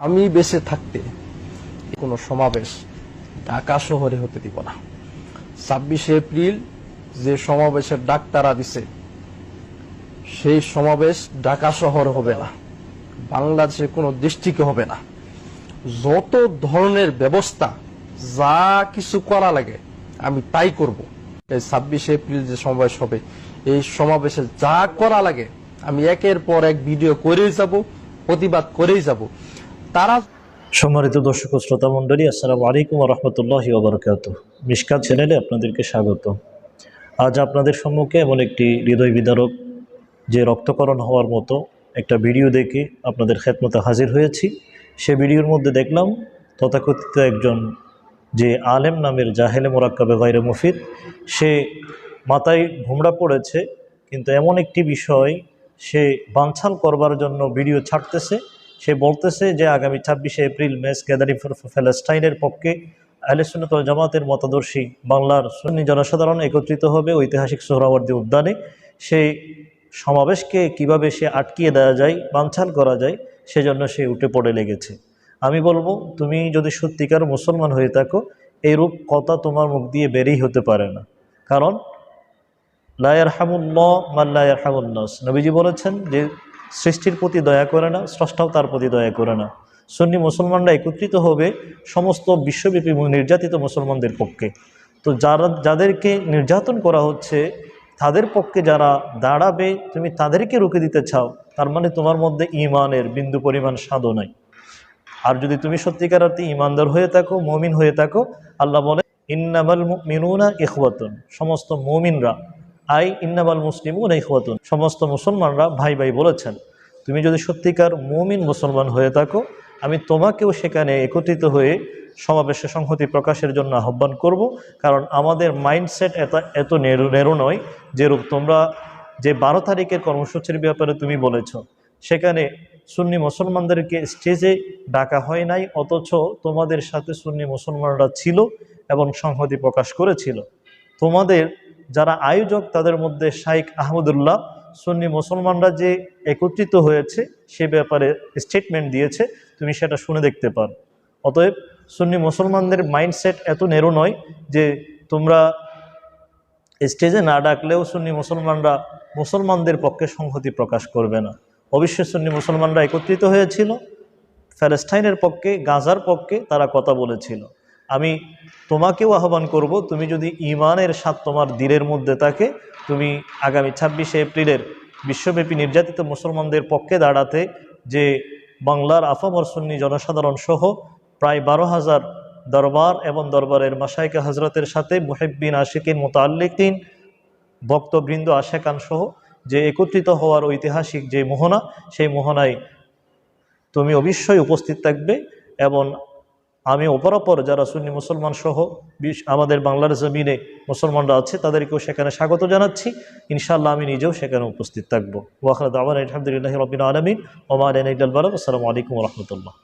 আমি বেঁচে থাকতে কোনো সমাবেশ ঢাকা শহরে হতে দিব না। ছাব্বিশে এপ্রিল যে সমাবেশের ডাক তারা দিছে, সেই সমাবেশ ঢাকা শহর হবে না, বাংলাদেশের কোনো ডিস্ট্রিক্টে হবে না। যত ধরনের ব্যবস্থা, যা কিছু করা লাগে, আমি তাই করব। এই ছাব্বিশে এপ্রিল যে সমাবেশ হবে, এই সমাবেশে যা করা লাগে, আমি একের পর এক ভিডিও করেই যাব, প্রতিবাদ করেই যাব। তারা সম্মানিত দর্শক শ্রোতা মণ্ডলী, আসসালামু আলাইকুম রহমতুল্লাহ ওবরকাত মিসকাত চ্যানেলে আপনাদেরকে স্বাগত। আজ আপনাদের সম্মুখে এমন একটি হৃদয় বিদারক যে রক্তকরণ হওয়ার মতো একটা ভিডিও দেখে আপনাদের খেতমতে হাজির হয়েছি। সে ভিডিওর মধ্যে দেখলাম, তথাকথিত একজন যে আলেম নামের জাহেলে মোরাক্কাবে গাইরে মুফিদ, সে মাথায় ঘুমড়া পড়েছে, কিন্তু এমন একটি বিষয় সে বাঞ্ছাল করবার জন্য ভিডিও ছাড়তেছে। সে বলতেছে যে আগামী ছাব্বিশে এপ্রিল ম্যাচ গ্যাদারিং ফর প্যালেস্টাইনের পক্ষে আহলেসুন্নতল জামাতের মতাদর্শী বাংলার সুন্নি জনসাধারণ একত্রিত হবে ঐতিহাসিক সোহরাওয়ার্দী উদ্যানে। সেই সমাবেশকে কীভাবে সে আটকিয়ে দেওয়া যায় বানছাল করা যায়, সেজন্য সে উঠে পড়ে লেগেছে। আমি বলব, তুমি যদি সত্যিকার মুসলমান হয়ে থাকো এইরূপ কথা তোমার মুখ দিয়ে বেরেই হতে পারে না। কারণ লায়ার হামুল্লাহ মাল্লায়ার হামুল্লাস নবীজি বলেছেন যে সৃষ্টির প্রতি দয়া করে না, স্রষ্টাও তার প্রতি দয়া করে না। সুন্নি মুসলমানরা একত্রিত হবে সমস্ত বিশ্বব্যাপী নির্যাতিত মুসলমানদের পক্ষে। তো যারা, যাদেরকে নির্যাতন করা হচ্ছে, তাদের পক্ষে যারা দাঁড়াবে, তুমি তাদেরকে রুখে দিতে চাও, তার মানে তোমার মধ্যে ইমানের বিন্দু পরিমাণ স্বাদও নাই। আর যদি তুমি সত্যিকার অর্থে ইমানদার হয়ে থাকো, মমিন হয়ে থাকো, আল্লাহ বলে, ইন্নামাল মিনুনা ইখওয়াতুন। সমস্ত মমিনরা আই ইন্নামাল মুসলিমুন ইখওয়াতুন। সমস্ত মুসলমানরা ভাই ভাই বলেছেন, তুমি যদি সত্যিকার মমিন মুসলমান হয়ে থাকো, আমি তোমাকেও সেখানে একত্রিত হয়ে সমাবেশে সংহতি প্রকাশের জন্য আহ্বান করব। কারণ আমাদের মাইন্ডসেট এত এত নেরো নয়, যেরূপ তোমরা যে বারো তারিখের কর্মসূচির ব্যাপারে তুমি বলেছ। সেখানে সুন্নি মুসলমানদেরকে স্টেজে ডাকা হয় নাই, অথচ তোমাদের সাথে সুন্নি মুসলমানরা ছিল এবং সংহতি প্রকাশ করেছিল। তোমাদের যারা আয়োজক, তাদের মধ্যে শাইখ আহমদুল্লাহ, সুন্নি মুসলমানরা যে একত্রিত হয়েছে, সে ব্যাপারে স্টেটমেন্ট দিয়েছে, তুমি সেটা শুনে দেখতে পার। অতএব সুন্নি মুসলমানদের মাইন্ডসেট এত নেরো নয় যে তোমরা স্টেজে না ডাকলেও সুন্নি মুসলমানরা মুসলমানদের পক্ষে সংহতি প্রকাশ করবে না। অবশ্যই সুন্নি মুসলমানরা একত্রিত হয়েছিল প্যালেস্টাইনের পক্ষে, গাজার পক্ষে তারা কথা বলেছিল। আমি তোমাকেও আহ্বান করব, তুমি যদি ইমানের স্বাদ তোমার দিলের মধ্যে থাকে, তুমি আগামী ছাব্বিশে এপ্রিলের বিশ্বব্যাপী নির্যাতিত মুসলমানদের পক্ষে দাঁড়াতে যে বাংলার আফামর সুন্নি জনসাধারণ সহ প্রায় বারো হাজার দরবার এবং দরবারের মাসাইকা হজরতের সাথে মুহেব্বিন, আশিকিন মোতাল্লিকিন ভক্তবৃন্দ, আশেকান সহ যে একত্রিত হওয়ার ঐতিহাসিক যে মোহনা, সেই মোহনায় তুমি অবশ্যই উপস্থিত থাকবে এবং আমি অপরাপর যারা সুন্নি মুসলমান সহ বিশ- আমাদের বাংলার জমিনে মুসলমানরা আছে, তাদেরকেও সেখানে স্বাগত জানাচ্ছি। ইনশাআল্লাহ আমি নিজেও সেখানে উপস্থিত থাকব। ওয়াখাল দাওয়ান আলহামদুলিল্লাহ রবিন আলমিন। ওমান আলাইকুম রহমতুল্লাহ।